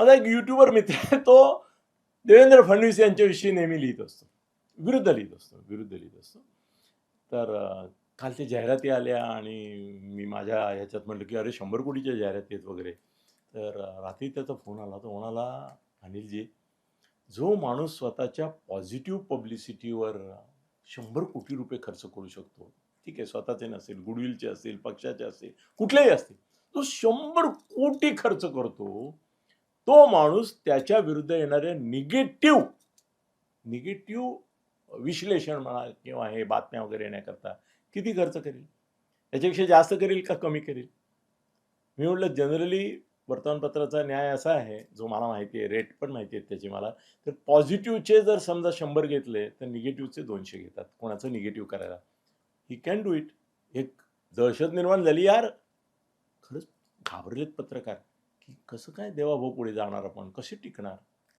माझा एक युट्यूबर मित्र आहे तो देवेंद्र फडणवीस यांच्याविषयी नेहमी लिहित असतो. विरुद्ध लिहित असतो विरुद्ध लिहित असतो. तर कालच्या जाहिराती आल्या आणि मी माझ्या ह्याच्यात म्हटलं की अरे शंभर कोटीच्या जाहिराती आहेत वगैरे. तर रात्री त्याचा फोन आला तो म्हणाला अनिलजी जो माणूस स्वतःच्या पॉझिटिव्ह पब्लिसिटीवर शंभर कोटी रुपये खर्च करू शकतो ठीक आहे स्वतःचे नसेल गुडविलचे असेल पक्षाचे असेल कुठलेही असतील तो शंभर कोटी खर्च करतो तो माणूस त्याच्या विरुद्ध येणारे निगेटिव्ह निगेटिव्ह विश्लेषण म्हणा किंवा हे बातम्या वगैरे येण्याकरता किती खर्च करेल? त्याच्यापेक्षा जास्त करेल का कमी करेल? मी म्हटलं जनरली वर्तमानपत्राचा न्याय असा आहे जो मला माहिती आहे रेट पण माहिती आहेत त्याची मला तर पॉझिटिव्हचे जर समजा शंभर घेतले तर निगेटिव्हचे दोनशे घेतात. कोणाचं निगेटिव्ह करायला? ही कॅन डू इट एक दहशत निर्माण झाली यार. खरंच घाबरलेत पत्रकार. की कसं काय देवाभाऊ पुढे जाणार आपण? कसे टिकणार?